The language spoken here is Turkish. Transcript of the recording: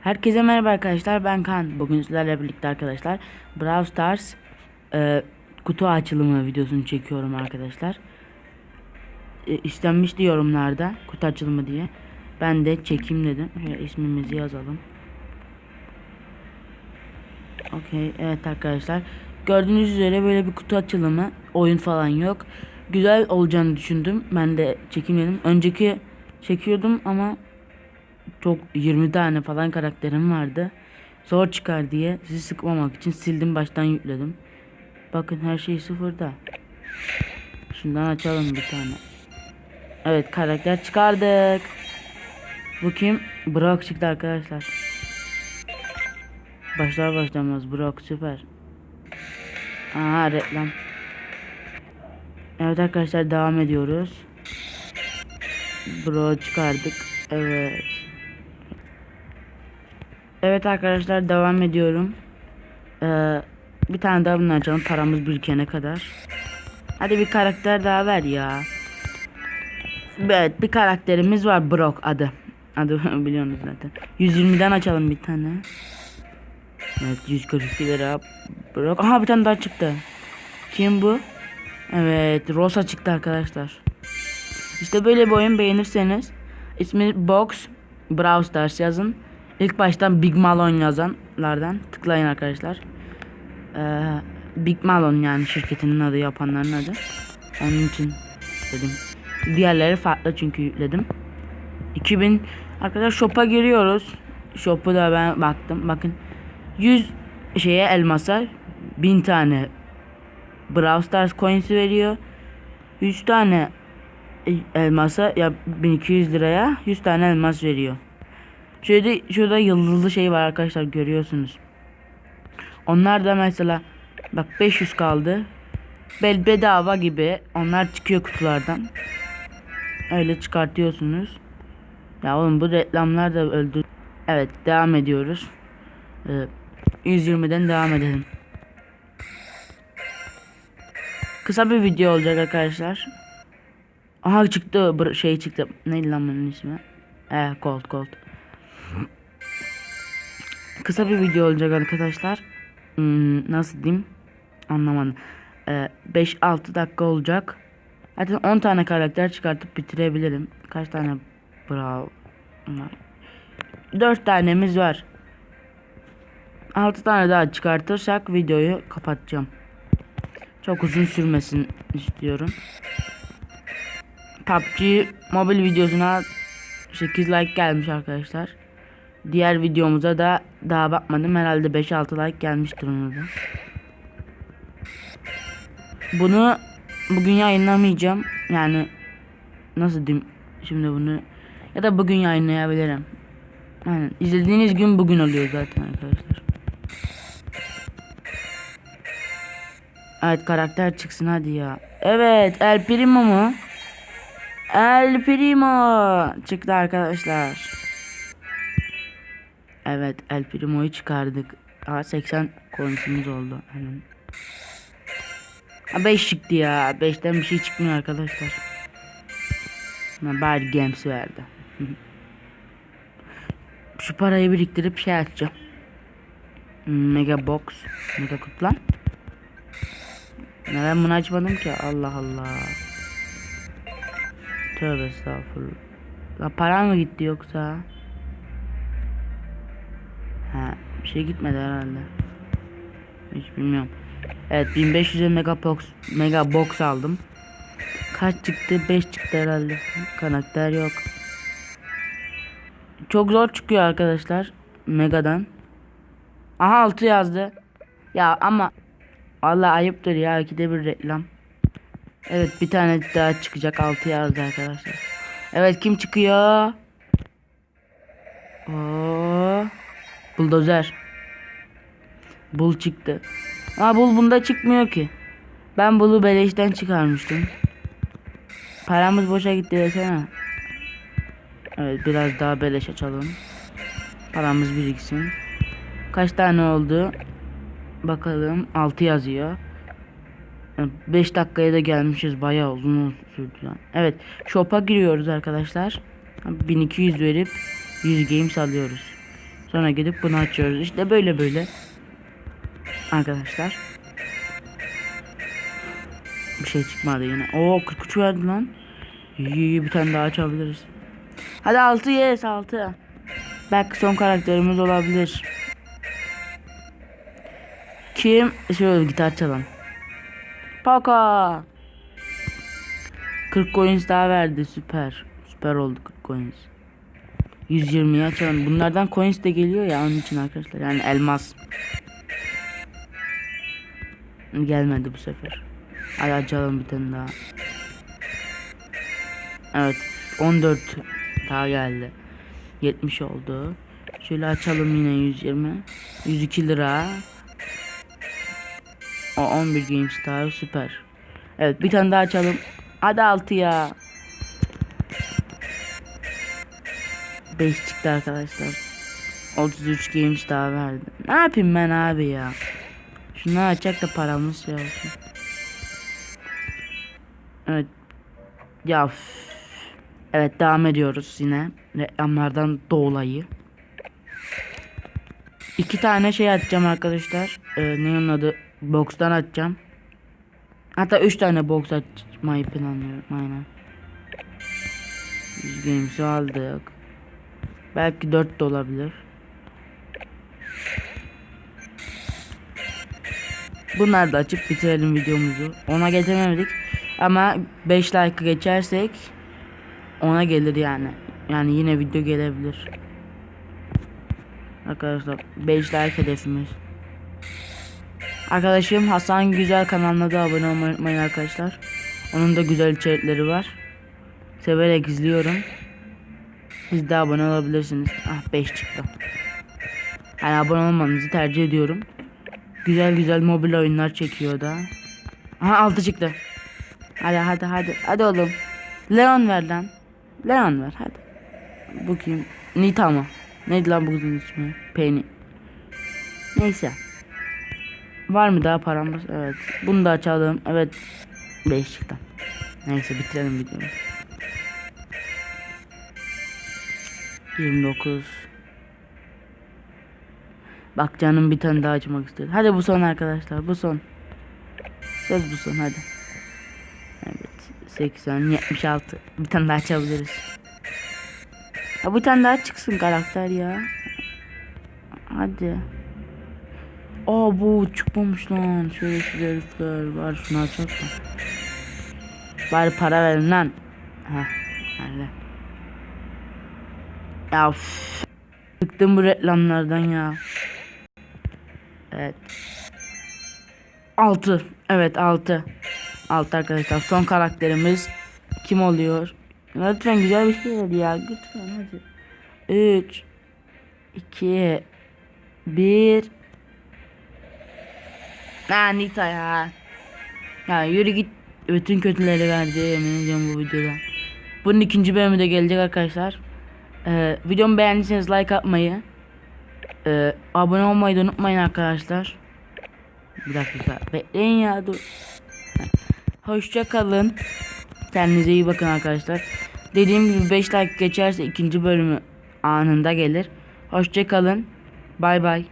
Herkese merhaba arkadaşlar ben Kan. Bugün sizlerle birlikte arkadaşlar Brawl Stars e, kutu açılımı videosunu çekiyorum arkadaşlar. E, istenmişti yorumlarda kutu açılımı diye. Ben de çekeyim dedim. Şöyle ismimizi yazalım. Okey evet arkadaşlar. Gördüğünüz üzere böyle bir kutu açılımı. Oyun falan yok. Güzel olacağını düşündüm. Ben de çekeyim dedim. Önceki çekiyordum ama çok 20 tane falan karakterim vardı. Zor çıkar diye sizi sıkmamak için sildim baştan yükledim. Bakın her şey sıfırda. Şundan açalım bir tane. Evet karakter çıkardık. Bu kim? Brock çıktı arkadaşlar. Başlar başlamaz Brock süper. Aha reklam. Evet arkadaşlar devam ediyoruz. Bro çıkardık. Evet. Evet arkadaşlar devam ediyorum. Ee, bir tane daha bunu açalım paramız birikene kadar. Hadi bir karakter daha ver ya. Evet bir karakterimiz var Brock adı. Adı biliyorsunuz zaten. 120'den açalım bir tane. Evet 142 lira. Brock. Aha bir tane daha çıktı. Kim bu? Evet Rosa çıktı arkadaşlar. İşte böyle bir oyun beğenirseniz ismi Box Brawl Stars yazın. İlk baştan Big Malone yazanlardan tıklayın arkadaşlar. Ee, Big Malone yani şirketinin adı yapanların adı. Onun için dedim. Diğerleri farklı çünkü yükledim. 2000 arkadaşlar shop'a giriyoruz. Shop'u da ben baktım. Bakın 100 şeye elmasa 1000 tane Brawl Stars coins veriyor. 100 tane elmasa ya 1200 liraya 100 tane elmas veriyor. Şöyle şurada yıldızlı şey var arkadaşlar görüyorsunuz. Onlar da mesela bak 500 kaldı. Bel bedava gibi onlar çıkıyor kutulardan. Öyle çıkartıyorsunuz. Ya oğlum bu reklamlar da öldü. Evet devam ediyoruz. Ee, 120'den devam edelim. Kısa bir video olacak arkadaşlar. Aha çıktı şey çıktı. Neydi lan bunun ismi? Eh Gold Gold. Kısa bir video olacak arkadaşlar. Hmm, nasıl diyeyim? Anlamadım. Ee, 5-6 dakika olacak. Zaten 10 tane karakter çıkartıp bitirebilirim. Kaç tane bravo. 4 tanemiz var. 6 tane daha çıkartırsak videoyu kapatacağım. Çok uzun sürmesin istiyorum. PUBG mobil videosuna 8 like gelmiş arkadaşlar. Diğer videomuza da daha bakmadım. Herhalde 5-6 like gelmiştir ona da. Bunu bugün yayınlamayacağım. Yani nasıl diyeyim şimdi bunu ya da bugün yayınlayabilirim. Yani izlediğiniz gün bugün oluyor zaten arkadaşlar. Evet karakter çıksın hadi ya. Evet El Primo mu? El Primo çıktı arkadaşlar. Evet El Primo'yu çıkardık. Aa 80 coinsimiz oldu. Hemen. Ha 5 çıktı ya. 5'ten bir şey çıkmıyor arkadaşlar. Ha, bari Games verdi. Şu parayı biriktirip şey açacağım. Mega Box. Mega kutu lan. Neden bunu açmadım ki? Allah Allah. Tövbe estağfurullah. La para mı gitti yoksa? Ha, bir şey gitmedi herhalde. Hiç bilmiyorum. Evet 1500'e mega box mega box aldım. Kaç çıktı? 5 çıktı herhalde. Karakter yok. Çok zor çıkıyor arkadaşlar. Mega'dan. Aha 6 yazdı. Ya ama Vallahi ayıptır ya ikide bir reklam. Evet bir tane daha çıkacak 6 yazdı arkadaşlar. Evet kim çıkıyor? Oo. Buldozer. Bul çıktı. Ama bul bunda çıkmıyor ki. Ben bulu beleşten çıkarmıştım. Paramız boşa gitti desene. Evet biraz daha beleş açalım. Paramız biriksin. Kaç tane oldu? Bakalım 6 yazıyor. 5 dakikaya da gelmişiz. Bayağı uzun sürdü lan. Evet, shop'a giriyoruz arkadaşlar. 1200 verip 100 games alıyoruz. Sonra gidip bunu açıyoruz. İşte böyle böyle. Arkadaşlar. Bir şey çıkmadı yine. Oo 43 verdi lan. İyi bir tane daha açabiliriz. Hadi 6 yes 6. Belki son karakterimiz olabilir. Kim? Şöyle gitar çalan. Poco. 40 coins daha verdi süper. Süper oldu 40 coins. 120'ye açalım. Bunlardan coins de geliyor ya onun için arkadaşlar. Yani elmas. Gelmedi bu sefer. Hadi açalım bir tane daha. Evet 14 daha geldi. 70 oldu. Şöyle açalım yine 120. 102 lira. O 11 Games daha süper. Evet bir tane daha açalım. Hadi 6 ya. 5 çıktı arkadaşlar. 33 Games daha verdi. Ne yapayım ben abi ya? Şunları açacak da paramız şey olsun. Evet. Ya. Evet devam ediyoruz yine. Reklamlardan dolayı. İki tane şey atacağım arkadaşlar. Ee, ne onun adı? Box'tan atacağım. Hatta üç tane box açmayı planlıyorum. Aynen. 100 Games'i aldık. Belki 4 de olabilir. Bunları da açıp bitirelim videomuzu. Ona getiremedik. Ama 5 like geçersek ona gelir yani. Yani yine video gelebilir. Arkadaşlar 5 like hedefimiz. Arkadaşım Hasan Güzel kanalına da abone olmayı unutmayın arkadaşlar. Onun da güzel içerikleri var. Severek izliyorum. Siz de abone olabilirsiniz. Ah 5 çıktı. Yani abone olmanızı tercih ediyorum. Güzel güzel mobil oyunlar çekiyor da. Aha 6 çıktı. Hadi hadi hadi. Hadi oğlum. Leon ver lan. Leon ver hadi. Bu kim? Nita mı? Neydi lan bu kızın ismi? Penny. Neyse. Var mı daha paramız? Evet. Bunu da açalım. Evet. 5 çıktı. Neyse bitirelim videoyu. 29 Bak canım bir tane daha açmak istiyor. Hadi bu son arkadaşlar. Bu son. Söz bu son hadi. Evet. 80 76. Bir tane daha açabiliriz. Ya bir tane daha çıksın karakter ya. Hadi. Aa bu çıkmamış lan. Şöyle şu herifler var. Şunu açalım. Bari para verin lan. Heh. Nerede? Ya üf. Bıktım bu reklamlardan ya. Evet. 6. Evet 6. 6 arkadaşlar. Son karakterimiz kim oluyor? Lütfen güzel bir şey ver ya. Lütfen hadi. 3 2 1 Ha Nita ya. Ya yürü git. Bütün kötüleri verdi yemin ediyorum bu videoda. Bunun ikinci bölümü de gelecek arkadaşlar. Ee, videomu beğendiyseniz like atmayı, ee, abone olmayı da unutmayın arkadaşlar. Bir dakika bekleyin ya dur. Hoşça kalın. Kendinize iyi bakın arkadaşlar. Dediğim gibi 5 like geçerse ikinci bölümü anında gelir. Hoşça kalın. Bay bay.